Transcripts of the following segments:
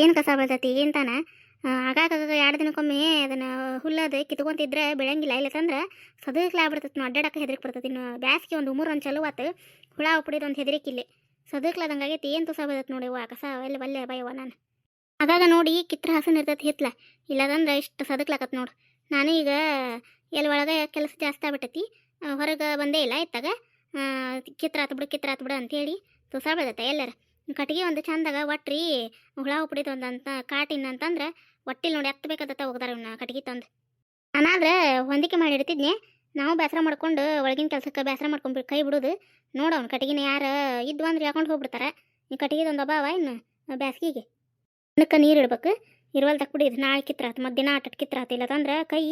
ಏನು ಕಸ ಬರ್ತೈತಿ ಏನು ತಾನ? ಆಗಾಗ ಎರಡು ದಿನಕ್ಕೊಮ್ಮೆ ಅದನ್ನು ಹುಲ್ಲದು ಕಿತ್ಕೊಂತಿದ್ರೆ ಬೆಳಂಗಿಲ್ಲ. ಇಲ್ಲಕಂದ್ರೆ ಸದಕ್ಲ ಆಗ್ಬಿಡ್ತೈತಿ ಅಡ್ಡಾಡಕ್ಕೆ ಹೆದರಿಕೆ ಬರ್ತೈತಿ ಇನ್ನು. ಬ್ಯಾಸ್ಗೆ ಒಂದು ಮೂರು ಒಂದು ಚಲೋ ಆತು. ಹುಳ ಉಪ್ಪಿಡಿದ ಒಂದು ಹೆದರಿಕೆ ಇಲ್ಲಿ. ಸದಕ್ಲಾದಂಗೆ ಆಗೈತಿ. ಏನು ತುಸ ಬರ್ತೈತಿ ನೋಡಿ ವಾ ಕಸ ಎಲ್ಲಿ ಬಲ್ಲೆ ಬಾಯವ ನಾನು. ಆಗಾಗ ನೋಡಿ ಕಿತ್ರ ಹಸನ್ ಇರ್ತೈತಿ ಹಿತ್ಲ. ಇಲ್ಲದಂದ್ರೆ ಇಷ್ಟು ಸದಕ್ಲಾಕತ್ ನೋಡು. ನಾನು ಈಗ ಎಲ್ಲಿ ಒಳಗೆ ಕೆಲಸ ಜಾಸ್ತಿ ಆಗ್ಬಿಟ್ಟೈತಿ. ಹೊರಗೆ ಬಂದೇ ಇಲ್ಲ ಇತ್ತಾಗ. ಕಿತ್ರ ಬಿಡು ಕಿತ್ರ ಬಿಡು ಅಂತೇಳಿ ತುಸ ಬೆಳ್ದೈತೆ ಎಲ್ಲರ. ಕಟ್ಟಿಗೆ ಒಂದು ಚಂದಾಗ ಒಟ್ರಿ ಹುಳ ಉಪ್ಡಿತು ಅಂತ ಕಾಟಿನ ಅಂತಂದ್ರೆ ಒಟ್ಟಿಲ್ ನೋಡಿ ಎತ್ತ ಬೇಕಾದತ್ತ ಹೋಗ್ದಾರ ಇವ್ನ ಕಟ್ಟಿಗೆ ತಂದು. ನಾನಾದ್ರೆ ಹೊಂದಿಕೆ ಮಾಡಿ ಇಡ್ತಿದ್ನೆ. ನಾವು ಬೇಸರ ಮಾಡ್ಕೊಂಡು ಒಳಗಿನ ಕೆಲಸಕ್ಕೆ ಬೇಸರ ಮಾಡ್ಕೊಂಡು ಕೈ ಬಿಡೋದು. ನೋಡವ್ನು ಕಟ್ಟಿಗೆನ ಯಾರು ಇದ್ವು ಅಂದ್ರೆ ಹಾಕೊಂಡು ಹೋಗ್ಬಿಡ್ತಾರೆ. ಈ ಕಟ್ಟಿಗೆದೊಂದು ಅಭಾವ ಇನ್ನು ಬ್ಯಾಸ್ಗಿಗೆ. ಅನ್ನಕ್ಕೆ ನೀರು ಇಡ್ಬೇಕು. ಇರುವಲ್ ತಕ್ಕ ಬಿಡಿದು ನಾಳೆ ಕಿತ್ರಾತ್, ಮಧ್ಯಾಹ್ನ ಆಟಕಿತ್ರ ಕಿತ್ರಾತ್ ಇಲ್ಲದಂದ್ರೆ ಕೈ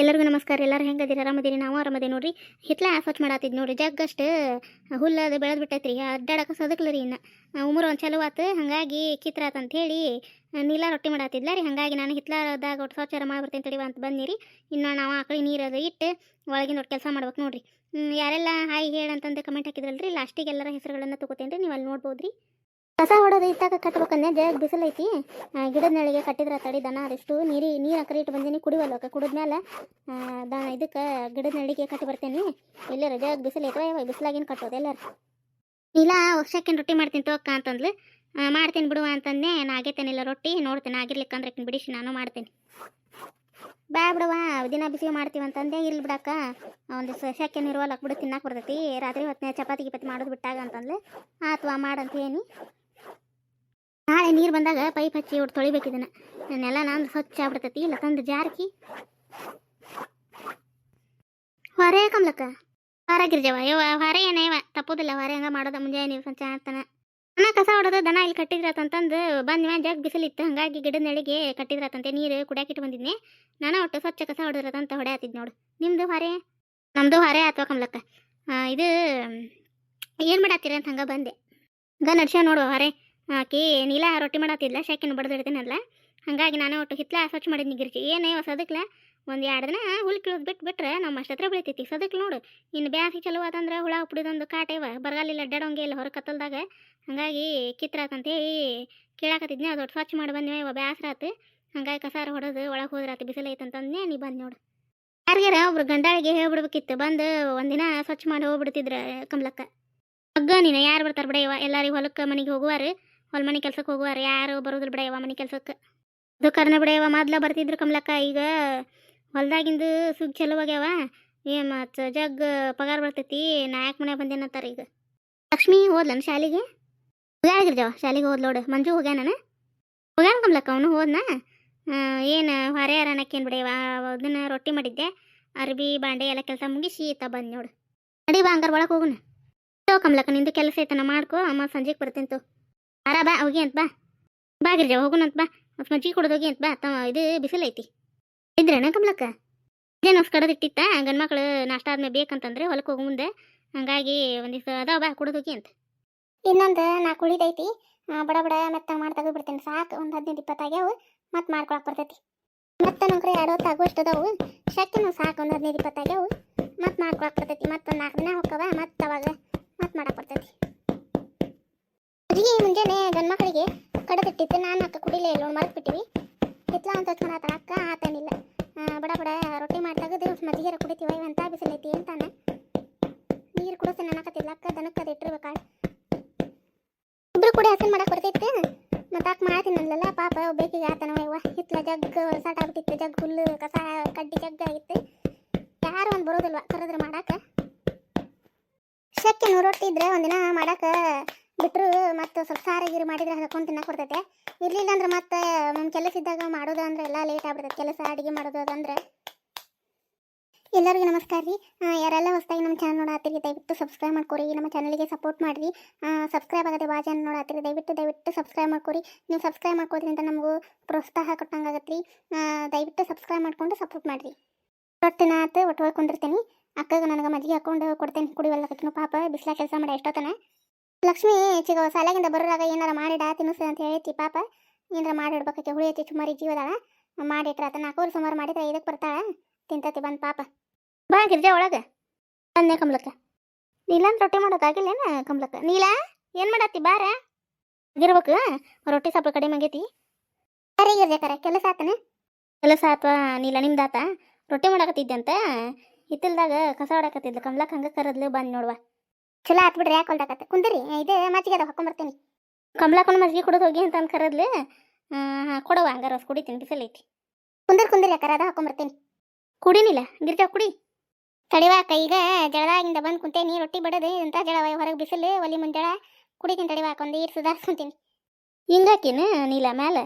ಎಲ್ಲರಿಗೂ ನಮಸ್ಕಾರ, ಎಲ್ಲರೂ ಹೆಂಗದಿರಿ ಆರಾಮದಿರಿ ನಾವು ಆರಾಮದಿ ನೋಡ್ರಿ. ಹಿತ್ಲ ಸ್ವಚ್ಛ ಮಾಡತ್ತಿದ್ ನೋಡ್ರಿ. ಜಗ್ಗಷ್ಟು ಹುಲ್ಲು ಅದು ಬೆಳೆದು ಬಿಟ್ಟೈತ್ರಿ. ಅಡ್ಡಾಡಕ್ಕೆ ಸದಕ್ಲರಿ ಇನ್ನು. ಉಮರು ಒಂದು ಚಲೋ ಆತು. ಹಾಗಾಗಿ ಕಿತ್ರಾತ್ ಅಂತ ಹೇಳಿ ನೀಲ ರೊಟ್ಟಿ ಮಾಡಾತಿದ್ಲ ರೀ. ಹಾಗಾಗಿ ನಾನು ಹಿತ್ಲಾದಾಗ ಒಟ್ಟು ಸ್ವಚ್ಛ ಮಾಡ್ಬಿಡ್ತೀನಿ ತಡಿವ ಅಂತ ಬಂದಿರಿ ಇನ್ನು ನಾವು ಆಕಳಿ ನೀರು ಅದು ಇಟ್ಟು ಒಳಗಿನ ಒಟ್ಟು ಕೆಲಸ ಮಾಡ್ಬೇಕು ನೋಡ್ರಿ. ಯಾರೆಲ್ಲ ಹಾಯ್ ಹೇಳಂತಂದು ಕಮೆಂಟ್ ಹಾಕಿದ್ರಲ್ರಿ ಲಾಸ್ಟಿಗೆ ಎಲ್ಲರ ಹೆಸರುಗಳನ್ನು ತಗೋತೇನೆ ರೀ ನೀವು ಅಲ್ಲಿ ನೋಡ್ಬೋದ್ರಿ. ಕಸ ಹೊಡೋದು ಇತ್ತಾಗ ಕಟ್ಬೇಕಂದ್ರೆ ಜಗ್ ಬಿಸಿಲೈತಿ. ಗಿಡದ ನೆಳಿಗೆ ಕಟ್ಟಿದ್ರೆ ತಡಿ ದನ ಅದೆಷ್ಟು, ನೀರಿ, ನೀರು ಅಕರೆ ಇಟ್ಟು ಬಂದೀನಿ ಕುಡಿದ ಕುಡಿದ್ಮೇಲೆ ದಾನ ಇದಕ್ಕೆ ಗಿಡದ ನೆಳಿಗೆ ಕಟ್ಟಿ ಬರ್ತೇನೆ. ಎಲ್ಲರ ಜಗ ಬಿಸಿಲೈತವ ಬಿಸಿಲಾಗಿನ ಕಟ್ಟೋದು ಎಲ್ಲರ. ಇಲ್ಲ, ವರ್ಷಕ್ಕಿನ ರೊಟ್ಟಿ ಮಾಡ್ತೀನಿ ತೋಕ ಅಂತಂದ್ಲು. ಮಾಡ್ತೀನಿ ಬಿಡುವ ಅಂತಂದೆ ನಾನು ಆಗೈತೇನಿಲ್ಲ ರೊಟ್ಟಿ, ನೋಡ್ತೀನಿ, ಆಗಿರ್ಲಿಕ್ಕಂದ್ರೆ ಬಿಡಿಸಿ ನಾನು ಮಾಡ್ತೀನಿ. ಬ್ಯಾ ಬಿಡುವ ದಿನ ಬಿಸಿ ಮಾಡ್ತೀವಿ ಅಂತಂದೆ ಇಲ್ಲಿ ಬಿಡಕ್ಕ, ಒಂದು ಸೆಕೆಂಡ್ ಇರುವಲ್ಲ ಬಿಡು ತಿನ್ನಕ್ಕೆ ಬರ್ತೈತಿ. ರಾತ್ರಿ ಹೊತ್ತಿನ ಚಪಾತಿ ಗಿಪಾತಿ ಮಾಡೋದು ಬಿಟ್ಟಾಗ ಅಂತಂದ್ಲು. ಆತ್ವಾ ಮಾಡಂತ ಏನಿ ನಾಳೆ ನೀರು ಬಂದಾಗ ಪೈಪ್ ಹಚ್ಚಿ ಒಟ್ಟು ತೊಳಿಬೇಕು ಇದನ್ನ. ನೆಲ ನಂದು ಸ್ವಚ್ಛ ಆಗ್ಬಿಡ್ತೈತಿ. ಇಲ್ಲ ತಂದು ಜಾರಕಿ. ಹೊರೆ ಕಮ್ಲಕ್ಕ. ಹೊರಗಿರ್ಜವ ಯವ್ವ, ಹೊರೆ ಏನೇವ ತಪ್ಪೋದಿಲ್ಲ. ಹೊರೆ ಹಂಗ ಮಾಡೋದ ಮುಂಜಾನೆ ನೀವು ಸಂಚ ಅಂತಾನ ಕಸ ಹೊಡೋದು ದನ ಇಲ್ಲಿ ಕಟ್ಟಿದ್ರತಂತಂದು ಬಂದ ಮ್ಯಾಲ ಜಗ್ ಬಿಸಿಲಿತ್ತು. ಹಂಗಾಗಿ ಗಿಡದ ನೆಳಿಗೆ ಕಟ್ಟಿದ್ರತಂತೆ ನೀರು ಕುಡಿಯಾಕಿಟ್ಟು ಬಂದಿದ್ನಿ. ನಾನು ಒಟ್ಟು ಸ್ವಚ್ಛ ಕಸ ಹೊಡೆದ್ರತಂತ ಹೊಡೆಯತ್ತಿದ್ ನೋಡು. ನಿಮ್ಮದು ಹೊರೆ? ನಮ್ದು ಹೊರೆ ಆತವ ಕಮ್ಲಕ್ಕ. ಇದು, ಏನು ಮಾಡತ್ತೀರ ಅಂತ ಹಂಗ ಬಂದೆ. ಹಂಗ ನಡ್ಸ್ಯ ನೋಡುವ ಹೊರೆ. ಆಕಿ, ನೀಲ, ರೊಟ್ಟಿ ಮಾಡತ್ತಿದ್ಲ ಶಾಕಿನ ಬಡ್ದಿಡ್ತೀನಲ್ಲ. ಹಂಗಾಗಿ ನಾನು ಒಟ್ಟು ಹಿತ್ಲ ಸ್ವಚ್ಛ ಮಾಡಿದ್ನಿ ಗಿರ್ಜಿ ಏನೇ ಸದಕ್ಲ? ಒಂದು ಎರಡು ದಿನ ಹುಲ್ ಕಿಳೋದು ಬಿಟ್ಟು ಬಿಟ್ರೆ ನಮ್ಮ ಅಷ್ಟತ್ರ ಬೆಳಿತೈತಿ. ಸದಕ್ಕೆ ನೋಡು, ಇನ್ನು ಬ್ಯಾಸಿ ಚಲೋ ಆತಂದ್ರೆ ಹುಳ ಉಪ್ಡಿದೊಂದು ಕಾಟೇವ ಬರಗಾಲಿಲ್ಲ ಅಡ್ಡಾಡೋಂಗೆ ಇಲ್ಲ ಹೊರ ಕತ್ತಲ್ದಾಗ. ಹಾಗಾಗಿ ಕಿತ್ರಾತಂತೇಳಿ ಕೇಳಾಕತ್ತಿದ್ನಿ, ಅದು ಒಟ್ಟು ಸ್ವಚ್ಛ ಮಾಡಿ ಬಂದ್ವಿ ಇವ, ಬ್ಯಾಸ್ರ ಆತು. ಹಂಗಾಗಿ ಕಸಾರ ಹೊಡೆದು ಒಳಗೆ ಹೋದ್ರಾತು ಬಿಸಿಲು ಐತಂತಂದ್ನೆ ನೀ ಬಂದು ನೋಡು. ಯಾರಿಗಾರ ಒಬ್ರು ಗಂಡಾಳಿಗೆ ಹೇಳ್ಬಿಡ್ಬೇಕಿತ್ತು, ಬಂದು ಒಂದಿನ ಸ್ವಚ್ಛ ಮಾಡಿ ಹೋಗ್ಬಿಡ್ತಿದ್ರ ಕಮ್ಲಕ್ಕ. ಅಗ್ಗ ನೀನು ಯಾರು ಬರ್ತಾರೆ ಬಿಡ ಇವ, ಎಲ್ಲರಿಗೂ ಹೊಲಕ್ಕೆ ಮನೆಗೆ ಹೋಗುವಾರು. ಹೊಲ ಮನೆ ಕೆಲ್ಸಕ್ಕೆ ಹೋಗುವಾರ, ಯಾರು ಬರೋದಿಲ್ಲ ಬಿಡ ಮನೆ ಕೆಲ್ಸಕ್ಕೆ ಅದು ಕರ್ನ ಬಿಡ ಮೊದ್ಲ ಬರ್ತಿದ್ರು ಕಮಲಕ್ಕ, ಈಗ ಹೊಲ್ದಾಗಿಂದು ಸುಗ್ ಚಲೋ ಆಗ್ಯಾವ. ಏ ಮತ್ತು ಜಗ್ ಪಗಾರ ಬರ್ತೈತಿ ನಾಲ್ಕು ಮನೆ ಬಂದೇನತ್ತಾರ ಈಗ. ಲಕ್ಷ್ಮಿ ಹೋದ್ಲನ ಶಾಲೆಗೆ? ಹೋಗ್ಯಾಗಿರ್ಜವ ಶಾಲಿಗೆ ಹೋದ್ ನೋಡು, ಮಂಜು ಹೋಗ್ಯಾನ ಹೋಗ್ಯಾನ ಕಮಲಕ್ಕ ಅವನು, ಹೋದ್ನ? ಏನು ಹೊರೆಯಾರ ಅನ್ನಕ್ಕೇನು ಬಿಡವ ಅದನ್ನ ರೊಟ್ಟಿ ಮಾಡಿದ್ದೆ, ಅರ್ಬಿ, ಬಾಂಡೆ ಎಲ್ಲ ಕೆಲಸ ಮುಗಿಸಿ ಈತ ಬಂದು ನೋಡು. ನಡಿ ಬಾ ಹಂಗಾರ ಒಳಗೆ ತೋ ಕಮ್ಲಕ್ಕ, ನಿಂದು ಕೆಲಸ ಐತನ ಮಾಡ್ಕೋ, ಅಮ್ಮ ಸಂಜೆಗೆ ಬರ್ತೀನಿ ಆರ ಬಾ, ಹೋಗಿ ಅಂತ ಬಾ. ಬಾ ಗಿರ್ಜ ಹೋಗುನಂತ ಬಾ. ಮತ್ತೆ ಮಜ್ಜಿಗೆ ಕೊಡೋದು ಹೋಗಿ ಅಂತ ಬಾ. ತಮ್ಮ ಇದು ಬಿಸಿಲೈತಿ ಇದ್ರೇನ ಕಮಲಕ್ಕ? ಏನಸ್ ಕಡದಿಟ್ಟಿತ್ತ? ಗಂಡ್ಮಕ್ಳು ನಾಷ್ಟ ಆದ್ಮೇಲೆ ಬೇಕಂತಂದ್ರೆ ಹೊಲಕ್ಕೆ ಹೋಗೋ ಮುಂದೆ. ಹಂಗಾಗಿ ಒಂದಿಷ್ಟು ಅದಾವ ಬಾ, ಕುಡಿದು ಹೋಗಿ ಅಂತ. ಇನ್ನೊಂದು ನಾ ಕುಳಿದೈತಿ ಬಡ ಬಡ ಮತ್ತೆ ಮಾಡಿ ಬಿಡ್ತೇನೆ ಸಾಕು, ಒಂದು ಹದಿನೈದು ಇಪ್ಪತ್ತು ಆಗ್ಯಾವು. ಮತ್ತೆ ಮಾಡ್ಕೊಳಕ್ ಬರ್ತೈತಿ. ಮತ್ತೆ ಕಡೆ ಎರಡು ಹೊತ್ತು ಅದಾವು. ಶಕ್ತಿನೂ ಸಾಕು, ಒಂದು ಹದಿನೈದು ಇಪ್ಪತ್ತಾಗ್ಯಾವು ಮತ್ತೆ ಮಾಡ್ಕೊಳಕ್ ಬರ್ತೈತಿ. ಮತ್ತೊಂದು ನಾಲ್ಕು ದಿನ ಬಾ. ಮತ್ತೆ ಅವಾಗ ಮತ್ತೆ ಮಾಡಕ್ ಬರ್ತೈತಿ. ಮುಂಜಾನೆ ಗಂಡ್ಮಕ್ಳಿಗೆ ಕಡದಿಟ್ಟಿತ್ತು ನಾನು ಅಕ್ಕ ಕುಡಿಲೇ ಇಲ್ಲ ಮರೆತು ಬಿಟ್ಟಿವಿ ಹಿತ್ಲ ಅಂತ ಹಚ್ಕೊಳತ್ತಾಳ ಅಕ್ಕ, ಆತನಿಲ್ಲ. ಬಡ ಬಡ ರೊಟ್ಟಿ ಮಾಡಿ ತೆಗೆದು ಮಜ್ಜಿಗೆರ ಕುಡಿತೀವ ಅಂತ ಬಿಸಿಲೈತಿ ಅಂತಾನೆ. ನೀರು ಕುಡಿಸ ಅನ್ನಕತ್ತಿಲ್ಲ ಅಕ್ಕ ದನಕ್ಕೆ ಅದು ಇಟ್ಟಿರ್ಬೇಕಾಳ ಇಬ್ರು ಕೂಡ ಹಸನ್ ಮಾಡಕ್ ಬರ್ತೈತೆ ಮತ್ತೆ ಅಕ್ಕ ಮಾಡ್ತೀನಲ್ಲ ಪಾಪ ಬೇಕಿಗೆ ಆತನ ಯವ್ವ ಹಿತ್ಲ ಜಗ್ ಸಾಟ ಆಗ್ಬಿಟ್ಟಿತ್ತು, ಜಗ್ ಹುಲ್ಲು, ಕಸ, ಕಡ್ಡಿ ಜಗ್ ಆಗಿತ್ತು. ಯಾರು ಒಂದು ಬರೋದಿಲ್ವಾ ಕರೆದ್ರೆ ಮಾಡಾಕ. ಶಕ್ಕೆ ನೂರು ರೊಟ್ಟಿ ಇದ್ರೆ ಒಂದಿನ ಮಾಡಾಕ ಬಿಟ್ರು ಮತ್ತೆ ಸ್ವಲ್ಪ ಸಾರಿ ಗೀರು ಮಾಡಿದ್ರೆ ಹಾಕೊಂಡು ತಿನ್ನಕ್ಕೆ ಬರ್ತೈತೆ. ಇರಲಿಲ್ಲ ಅಂದ್ರೆ ಮತ್ತೆ ನಮ್ಮ ಕೆಲಸ ಇದ್ದಾಗ ಮಾಡೋದು ಅಂದ್ರೆ ಎಲ್ಲ ಲೇಟ್ ಆಗ್ಬಿಡ್ತೈತೆ. ಕೆಲಸ ಅಡುಗೆ ಮಾಡೋದು ಅದಂದ್ರೆ ಎಲ್ಲರಿಗೂ ನಮಸ್ಕಾರ ರೀ. ಯಾರೆಲ್ಲ ಹೊಸದಾಗಿ ನಮ್ಮ ಚಾನಲ್ ನೋಡಾತಿರಿ ದಯವಿಟ್ಟು ಸಬ್ಸ್ಕ್ರೈಬ್ ಮಾಡ್ಕೊರಿ. ನಮ್ಮ ಚಾನಲ್ಗೆ ಸಪೋರ್ಟ್ ಮಾಡಿರಿ. ಸಬ್ಸ್ಕ್ರೈಬ್ ಆಗದೆ ಭಾಳ ಜನ ನೋಡತ್ತೀರಿ. ದಯವಿಟ್ಟು ದಯವಿಟ್ಟು ಸಬ್ಸ್ಕ್ರೈಬ್ ಮಾಡ್ಕೊರಿ. ನೀವು ಸಬ್ಸ್ಕ್ರೈಬ್ ಮಾಡ್ಕೋದ್ರಿಂದ ನಮಗೂ ಪ್ರೋತ್ಸಾಹ ಕೊಟ್ಟಂಗೆ ಆಗತ್ತೆ ರೀ ದಯವಿಟ್ಟು ಸಬ್ಸ್ಕ್ರೈಬ್ ಮಾಡ್ಕೊಂಡು ಸಪೋರ್ಟ್ ಮಾಡಿರಿ. ರೊಟ್ಟಿನ ಆತು ಒಟ್ಟು ಹೋಗ್ಕೊಂಡಿರ್ತೀನಿ ಅಕ್ಕಗೆ ನನಗೆ ಮಜ್ಜಿಗೆ ಹಾಕೊಂಡು ಕೊಡ್ತೇನೆ ಕುಡಿವಲ್ಲಕತ್ನು ಪಾಪ ಬಿಸಿಲ ಕೆಲಸ ಮಾಡಿ ಎಷ್ಟೊತ್ತನ ಲಕ್ಷ್ಮಿ, ಚಿಗ ಸಾಲಾಗಿಂದ ಬರೋರಾಗ ಏನಾರ ಮಾಡಿಡ ತಿನ್ನಿಸ ಅಂತ ಹೇಳಿತಿ ಪಾಪ. ಏನಾರ ಮಾಡಿಡ್ಬೇಕಾಕೆ ಹುಳಿ ಐತಿ ಸುಮಾರು ಜೀವದಾಳ. ಮಾಡಿಟ್ರಾತ ನಾಲ್ಕೂರು ಸುಮಾರು ಮಾಡಿದ್ರೆ ಇದಕ್ಕೆ ಬರ್ತಾಳ. ತಿಂತತಿ ಬಂದು ಪಾಪ. ಬಾ ಗಿರ್ಜಾ ಒಳಗೆ. ಬಂದೆ ಕಮ್ಲಕ್ಕ. ನೀಲಂತ ರೊಟ್ಟಿ ಮಾಡೋದಾಗಿಲ್ಲೇನ ಕಮ್ಲಕ್ಕ? ನೀಲಾ, ಏನು ಮಾಡತ್ತಿ? ಬಾರ. ಗಿರ್ಬೇಕು ರೊಟ್ಟಿ ಸ್ವಲ್ಪ ಕಡಿಮೆ ಆಗೈತಿ. ಸರಿ ಕರೆ, ಕೆಲಸ ಆತನ? ಕೆಲಸ ಆತ್ವಾ? ನೀಲ ನಿಮ್ದಾತ ರೊಟ್ಟಿ ಮಾಡಕತ್ತಿದ್ದೆ ಅಂತ. ಹಿತ್ತಲ್ದಾಗ ಕಸ ಹೊಡಕತ್ತಿದ್ಲು ಕಮ್ಲಕ್ ಹಂಗ ಕರದ್ಲು, ಬಂದು ನೋಡ್ವ. ಚಲೋ ಆತ್ ಬಿಡ್ರಿ ಯಾಕೆ ಹೊಲ್ದಾಕತ್ತ ಕುಂದ್ರಿ. ಇದು ಮಜ್ಜಿಗೆ ಅದ ಹಾಕೊಂಬರ್ತೀನಿ ಕಮಲಾಕೊಂಡು ಮಜ್ಜಿಗೆ ಕುಡಿದು ಹೋಗಿ ಅಂತ ಅಂದ್ ಕರದ್ಲು ಹಾಂ ಕೊಡವ ಹಂಗಾರ ರಸ ಕುಡಿತೀನಿ ಬಿಸಿಲೈತಿ ಕುಂದರ್ ಕುಂದ್ರಿ ಯಾಕಾರ ಅದ ಹಾಕೊಂಬರ್ತೀನಿ ಕುಡಿನಿಲ್ಲ ಗಿರ್ಜಾ ಕುಡಿ. ತಡಿವಾಕ ಈಗ ಜಳದಾಗಿಂದ ಬಂದು ಕುಂತೇನಿ ರೊಟ್ಟಿ ಬಡದು ಅಂತ ಜಳವ ಹೊರಗೆ ಬಿಸಿಲು ಒಲಿ ಮುಂಜಾಳ. ಕುಡಿತೀನಿ ತಡಿವಾಕ ಒಂದು ಈರು ಸುಧಾರಿಸ್ಕೊಂತೀನಿ. ಹಿಂಗಾಕಿನ ನೀಲ ಮ್ಯಾಲ?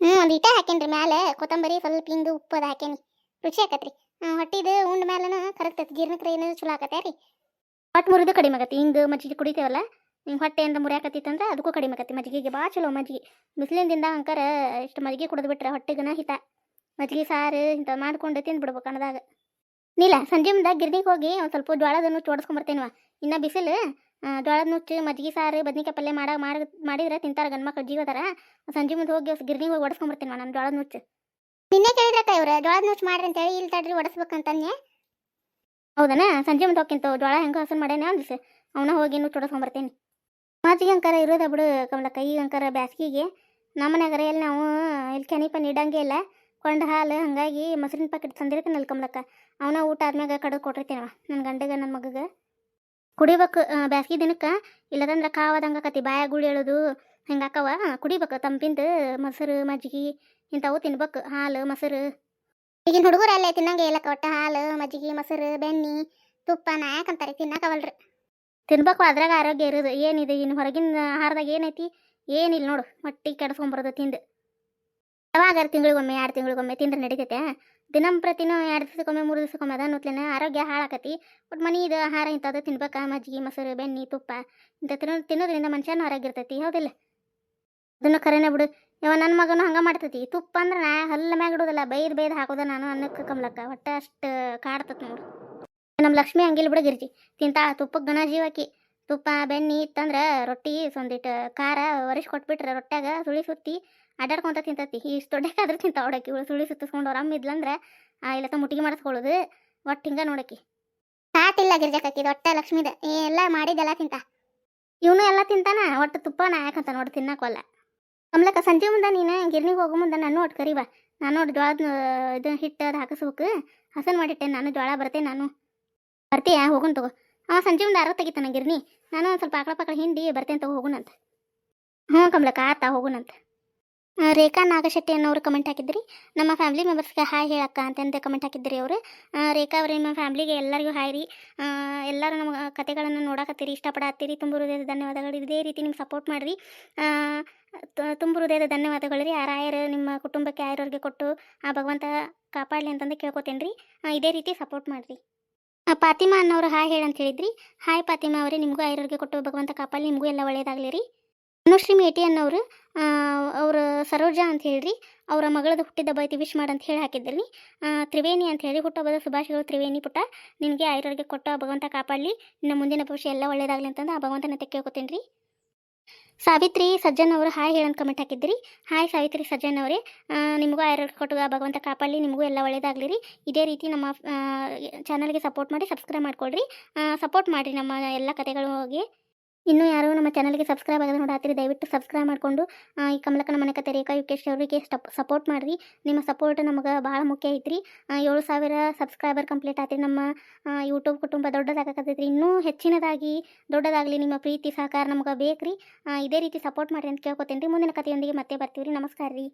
ಹ್ಞೂ ಒಂದು ಇಟ ಹಾಕೇನ್ರಿ ಮ್ಯಾಲೆ. ಕೊತ್ತಂಬರಿ ಸ್ವಲ್ಪ ಹಿಂಗೆ ಉಪ್ಪು ಅದು ಹಾಕೇನಿ. ರುಚಿ ಆಕತ್ರಿ. ಹೊಟ್ಟಿದು ಉಂಡ ಮ್ಯಾಲನ ಕರಗ್ತೈತಿ ಜೀರ್ಣಕ್ರ ಏನು ಚಲೋ ಆಕತ್ತೆ ರೀ ಹೊಟ್ಟೆ ಮುರಿದು ಕಡಿಮೆ ಆಗತ್ತೆ. ಹಿಂಗೆ ಮಜ್ಜಿಗೆ ಕುಡಿತೇವಲ್ಲ, ಹಿಂಗೆ ಹೊಟ್ಟೆಯಿಂದ ಮುರಿಯಾಕತ್ತಿತ್ತಂದ್ರೆ ಅದಕ್ಕೂ ಕಡಿಮೆ ಆಗತ್ತೆ. ಮಜ್ಜಿಗೆಗೆ ಭಾಳ ಚಲೋ ಮಜ್ಜಿಗೆ. ಬಿಸಿಲಿಂದಿಂದ ಅಂಕರ ಇಷ್ಟು ಮಜ್ಜಿಗೆ ಕುಡಿದು ಬಿಟ್ರೆ ಹೊಟ್ಟೆಗನ ಹಿತ. ಮಜ್ಜಿಗೆ, ಸಾರು ಇಂಥ ಮಾಡ್ಕೊಂಡು ತಿಂದ್ಬಿಡ್ಬೇಕು ಅನ್ನದಾಗ. ನೀಲ ಸಂಜೆ ಮುಂದೆ ಗಿರ್ನಿಗೆ ಹೋಗಿ ಒಂದು ಸ್ವಲ್ಪ ಜ್ವಾಳದ ನುಚ್ಚು ಓಡಿಸ್ಕೊಂಬರ್ತೇನವ ಇನ್ನು ಬಿಸಿಲು ಜ್ವಾಳದ ನುಚ್ಚು, ಮಜ್ಜಿಗೆ, ಸಾರು, ಬದ್ನಿಕಾಯಿ ಪಲ್ಯ ಮಾಡ, ಮಾಡಿ, ಮಾಡಿದ್ರೆ ತಿಂತಾರೆ ಗಂಡು ಮಕ್ಳು ಜೀವದಾರ. ಸಂಜೆ ಮುಂದೆ ಹೋಗಿ ಗಿರ್ನಿಗೆ ಹೋಗಿ ಓಡಿಸ್ಕೊಂಬರ್ತೀನಿ ನಾನು ಜ್ವಾಳದ ನುಚ್ಚು. ನಿನ್ನೆ ಕೇಳಿದ್ರಕ್ಕ ಇವ್ರು, ಜ್ವಾಳದ ನುಚ್ಚು ಮಾಡ್ರಿ ಅಂತೇಳಿ ಇಲ್ಲಿ ತಡ್ರಿ ಓಡಿಸ್ಬೇಕಂತನ್ಯ ಹೌದನ? ಸಂಜೆ ಮುಂದೆ ಹೋಗ್ಕಿಂತ ಜೋಳ ಹೆಂಗೆ ಹಸನ್ ಮಾಡ್ಯಾನ ಅಂದಿಸ ಅವನ ಹೋಗಿ ನುಚ್ಚು ಚುಡಸ್ಕೊಂಬರ್ತೇನೆ ಮಜ್ಜಿಗೆ ಅಂಕಾರ ಇರೋದ ಬಿಡು ಕಮಲಕ್ಕ ಈಗ ಅಂಕಾರ ಬ್ಯಾಸ್ಗಿಗೆ. ನಮ್ಮ ಮನ್ಯಾಗರ ಎಲ್ಲಿ ನಾವು ಇಲ್ಲಿ ಕೆನಿ ಪನಿ ಇಡಂಗೆ ಇಲ್ಲ. ಕೊಂಡ ಹಾಲು, ಹಾಗಾಗಿ ಮೊಸರಿನ ಪ್ಯಾಕೆಟ್ ತಂದಿರ್ತೀನಲ್ಲ ಕಮಲಕ್ಕ. ಅವನ ಊಟ ಆದ್ಮ್ಯಾಗ ಕಡದು ಕೊಟ್ಟಿರ್ತೇನವ ನನ್ನ ಗಂಡಗ ನನ್ನ ಮಗಗೆ. ಕುಡಿಬೇಕು ಬ್ಯಾಸ್ಗಿ ದಿನಕ್ಕೆ. ಇಲ್ಲದಂದ್ರೆ ಕಾವಾದಂಗೆ ಆಕತಿ ಬಾಯ ಗುಳಿ ಹೇಳೋದು ಹಿಂಗೆ ಆಕವ ಕುಡಿಬೇಕು, ತಂಪಿಂದು ಮೊಸರು ಮಜ್ಜಿಗೆ ಇಂಥವು ತಿನ್ಬೇಕು. ಹಾಲು, ಮೊಸರು. ಈಗಿನ ಹುಡುಗರು ಅಲ್ಲೇ ತಿನ್ನಂಗೆ ಇಲ್ಲ ಒಟ್ಟ ಹಾಲು, ಮಜ್ಜಿಗೆ, ಮೊಸರು ಬೆನ್ನಿ ತುಪ್ಪ ನಾಯಕಂತಾರೆ ತಿನ್ನಕವಲ್ರಿ ತಿನ್ಬೇಕು ಅದ್ರಾಗ ಆರೋಗ್ಯ ಇರೋದು. ಏನಿದೆ? ಇನ್ನು ಹೊರಗಿನ ಆಹಾರದಾಗ ಏನೈತಿ? ಏನಿಲ್ಲ ನೋಡು. ಮಟ್ಟಿಗೆ ಕೆಡಿಸ್ಕೊಂಬರೋದು ತಿಂದು. ಯಾವಾಗಾರ ತಿಂಗಳಿಗೊಮ್ಮೆ ಎರಡು ತಿಂಗಳಿಗೊಮ್ಮೆ ತಿಂದ್ರೆ ನಡೀತೈತೆ. ದಿನಂಪ್ರತಿನೂ ಎರಡು ದಿವಸಕ್ಕೊಮ್ಮೆ, ಮೂರು ದಿವಸಕ್ಕೊಮ್ಮೆ ಅದ ಅನ್ನೋತ್ಲೇನ ಆರೋಗ್ಯ ಹಾಳಾಕತಿ. ಒಟ್ಟು ಮನೆದು ಆಹಾರ ಇಂಥದ್ದು ತಿನ್ಬೇಕಾ. ಮಜ್ಜಿಗೆ, ಮೊಸರು, ಬೆಣ್ಣೆ, ತುಪ್ಪ ಇಂಥ ತಿನ್ನೋ, ತಿನ್ನೋದ್ರಿಂದ ಮನುಷ್ಯನೂ ಆರೋಗ್ಯ ಇರ್ತೈತಿ. ಹೌದಿಲ್ಲ? ಅದನ್ನು ಕರೆನೇ ಬಿಡು. ಇವ ನನ್ನ ಮಗನು ಹಂಗೆ ಮಾಡ್ತೈತಿ. ತುಪ್ಪ ಅಂದ್ರೆ ನಾ ಹಲ್ಲ ಮ್ಯಾಗ ಇಡೋದಿಲ್ಲ, ಬೈದು ಬೈದು ಹಾಕೋದ ನಾನು ಅನ್ನಕ್ಕೆ ಕಮಲಕ್ಕ. ಒಟ್ಟ ಅಷ್ಟು ಕಾಡ್ತತ್ ನೋಡು. ನಮ್ಮ ಲಕ್ಷ್ಮಿ ಹಂಗಿಲ್ಲ ಬಿಡು ಗಿರ್ಜಿ. ತಿಂತಾಳ ತುಪ್ಪಕ್ಕೆ ಗಣ ಜೀವಾಕಿ ತುಪ್ಪ ಬೆನ್ನಿ ಇತ್ತಂದ್ರೆ ರೊಟ್ಟಿ ಒಂದಿಟ್ಟು ಖಾರ ಒರೆಸಿ ಕೊಟ್ಬಿಟ್ರೆ ರೊಟ್ಟ್ಯಾಗ ಸುಳಿ ಸುತ್ತಿ ಅಡ್ಡಾಡ್ಕೊಂತ ತಿಂತತಿ. ಇಷ್ಟು ದೊಡ್ಡಕ್ಕಾದ್ರೂ ತಿಂತ ಅವಡಕ್ಕಿ. ಇವಳು ಸುಳಿ ಸುತ್ತಿಸ್ಕೊಂಡು ಅವ್ರ ಇದ್ಲಂದ್ರೆ ಇಲ್ಲತ್ತ ಮುಟ್ಟಿಗೆ ಮಾಡಿಸ್ಕೊಳ್ಳೋದು. ಒಟ್ಟು ಹಿಂಗೆ ನೋಡಕ್ಕಿ. ಸಾಟಿಲ್ಲ ಗಿರ್ಜಕ್ಕಾಕಿದು ದೊಡ್ಡ ಲಕ್ಷ್ಮಿದ. ಎಲ್ಲ ಮಾಡಿದ್ದೆಲ್ಲ ತಿಂತ. ಇವನು ಎಲ್ಲ ತಿಂತಾನ, ಒಟ್ಟು ತುಪ್ಪ ನಾ ಯಾಕಂತ ನೋಡಿ ತಿನ್ನಕೋಲ್ಲ ಕಮ್ಲಕ್ಕ ಸಂಜೆ ಮುಂದೆ ನೀನು ಗಿರ್ನಿಗೆ ಹೋಗೋ ಮುಂದೆ ನಾನು ಒಟ್ಟು ಕರಿವ. ನಾನು ನೋಡಿ ಜೋಳದ ಇದು ಹಿಟ್ಟು ಅದು ಹಾಕಿಸ್ಬೇಕು. ಹಸನ್ ಮಾಡಿಟ್ಟೆ, ನಾನು ಜೋಳ ಬರ್ತೇನೆ ನಾನು ಬರ್ತೀಯ? ಹೋಗೋಣ ತಗೋ. ಅವ ಸಂಜೆ ಮುಂದೆ ಅರ್ಧ ತೆಗಿತಾನೆ ಗಿರ್ನಿ. ನಾನು ಒಂದು ಸ್ವಲ್ಪ ಆಕಳ ಪಕ್ಕಳ ಹಿಂಡಿ ಬರ್ತೇನೆ ತಗೋ ಹೋಗೋಣಂತ ಹ್ಞೂ ಕಮ್ಲಕ್ಕ, ಆತ ಹೋಗೋಣಂತ ರೇಖಾ ನಾಗಶೆಟ್ಟಿ ಅನ್ನೋರು ಕಮೆಂಟ್ ಹಾಕಿದ್ರಿ. ನಮ್ಮ ಫ್ಯಾಮಿಲಿ ಮೆಂಬರ್ಸ್ಗೆ ಹಾಯ್ ಹೇಳಕ್ಕ ಅಂತಂದು ಕಮೆಂಟ್ ಹಾಕಿದ್ರಿ ಅವರು. ರೇಖಾ ಅವರು, ನಿಮ್ಮ ಫ್ಯಾಮ್ಲಿಗೆ ಎಲ್ಲರಿಗೂ ಹಾಯ್ ರೀ. ಎಲ್ಲರೂ ನಮ್ಮ ಕತೆಗಳನ್ನು ನೋಡಕತ್ತೀರಿ, ಇಷ್ಟಪಡತ್ತೀರಿ. ತುಂಬ ಹೃದಯದ ಧನ್ಯವಾದಗಳು. ಇದೇ ರೀತಿ ನಿಮ್ಗೆ ಸಪೋರ್ಟ್ ಮಾಡಿರಿ. ತುಂಬ ಹೃದಯದ ಧನ್ಯವಾದಗಳು ರೀ. ಆ ನಿಮ್ಮ ಕುಟುಂಬಕ್ಕೆ ಆಯರವ್ರಿಗೆ ಕೊಟ್ಟು ಆ ಭಗವಂತ ಕಾಪಾಡಲಿ ಅಂತಂದು ಕೇಳ್ಕೊತೇನೆ ರೀ ಇದೇ ರೀತಿ ಸಪೋರ್ಟ್ ಮಾಡಿರಿ. ಪಾತಿಮಾ ಅನ್ನೋರು ಹಾಯ್ ಹೇಳಿ ಅಂತ ಹೇಳಿದ್ರಿ. ಹಾಯ್ ಪಾತಿಮಾ ಅವರೇ, ನಿಮಗೂ ಆಯರವ್ರಿಗೆ ಕೊಟ್ಟು ಭಗವಂತ ಕಾಪಾಡಲಿ, ನಿಮಗೂ ಎಲ್ಲ ಒಳ್ಳೆಯದಾಗಲಿ ರೀ. ಅನುಶ್ರೀ ಮೇಟಿ ಅನ್ನೋರು ಅವ್ರ ಸರೋಜಾ ಅಂತ ಹೇಳ್ರಿ, ಅವರ ಮಗಳದ ಹುಟ್ಟಿದ ಬೈತಿ ವಿಶ್ ಮಾಡಂತ ಹೇಳಿ ಹಾಕಿದ್ರಿ ತ್ರಿವೇಣಿ ಅಂತ ಹೇಳಿ ಹುಟ್ಟುಹಬ್ಬದ ಶುಭಾಶಯಗಳು ತ್ರಿವೇಣಿ ಪುಟ್ಟ. ನಿನಗೆ ಆಯುರ್ವೇದಕ್ಕೆ ಕೊಟ್ಟ ಭಗವಂತ ಕಾಪಾಡಲಿ. ನಿನ್ನ ಮುಂದಿನ ಭವಿಷ್ಯ ಎಲ್ಲ ಒಳ್ಳೇದಾಗಲಿ ಅಂತಂದು ಆ ಭಗವಂತನ ತೆಕ್ಕೋತೀನಿ ರೀ ಸಾವಿತ್ರಿ ಸಜ್ಜನ್ ಅವರು ಹಾಯ್ ಹೇಳಂತ ಕಮೆಂಟ್ ಹಾಕಿದ್ರಿ. ಹಾಯ್ ಸಾವಿತ್ರಿ ಸಜ್ಜನ್ ಅವರೇ. ನಿಮಗೂ ಆಯುರ್ವೇದ ಕೊಟ್ಟು ಭಗವಂತ ಕಾಪಾಡಲಿ, ನಿಮಗೂ ಎಲ್ಲ ಒಳ್ಳೇದಾಗಲಿ ರೀ. ಇದೇ ರೀತಿ ನಮ್ಮ ಚಾನಲ್ಗೆ ಸಪೋರ್ಟ್ ಮಾಡಿ ಸಬ್ಸ್ಕ್ರೈಬ್ ಮಾಡ್ಕೊಳ್ರಿ. ಸಪೋರ್ಟ್ ಮಾಡಿರಿ ನಮ್ಮ ಎಲ್ಲ ಕತೆಗಳಿಗೆ ಇನ್ನೂ ಯಾರು ನಮ್ಮ ಚಾನಲ್ಗೆ ಸಬ್ಸ್ಕ್ರೈಬ್ ಆಗದ ನೋಡಾತಿರಿ ದಯವಿಟ್ಟು ಸಬ್ಸ್ಕ್ರೈಬ್ ಮಾಡಿಕೊಂಡು ಈ ಕಮಲಕ್ಕನ ಮನೆ ಕತೆ ರೇಖಾ ಯುಕೇಶ್ ಅವರಿಗೆ ಸಪೋರ್ಟ್ ಮಾಡಿರಿ. ನಿಮ್ಮ ಸಪೋರ್ಟ್ ನಮಗೆ ಭಾಳ ಮುಖ್ಯ ಐತ್ರಿ. ಏಳು ಸಾವಿರ ಸಬ್ಸ್ಕ್ರೈಬರ್ ಕಂಪ್ಲೀಟ್ ಆತ್ರಿ ನಮ್ಮ ಯೂಟ್ಯೂಬ್ ಕುಟುಂಬ ದೊಡ್ಡದಾಗತ್ತೈತ್ರಿ ಇನ್ನೂ ಹೆಚ್ಚಿನದಾಗಿ ದೊಡ್ಡದಾಗಲಿ ನಿಮ್ಮ ಪ್ರೀತಿ, ಸಹಕಾರ ನಮ್ಗೆ ಬೇಕು ರೀ ಇದೇ ರೀತಿ ಸಪೋರ್ಟ್ ಮಾಡಿರಿ ಅಂತ ಕೇಳ್ಕೊತೇನೆ ರೀ ಮುಂದಿನ ಕಥೆಯೊಂದಿಗೆ ಮತ್ತೆ ಬರ್ತೀವಿ ರೀ ನಮಸ್ಕಾರ ರೀ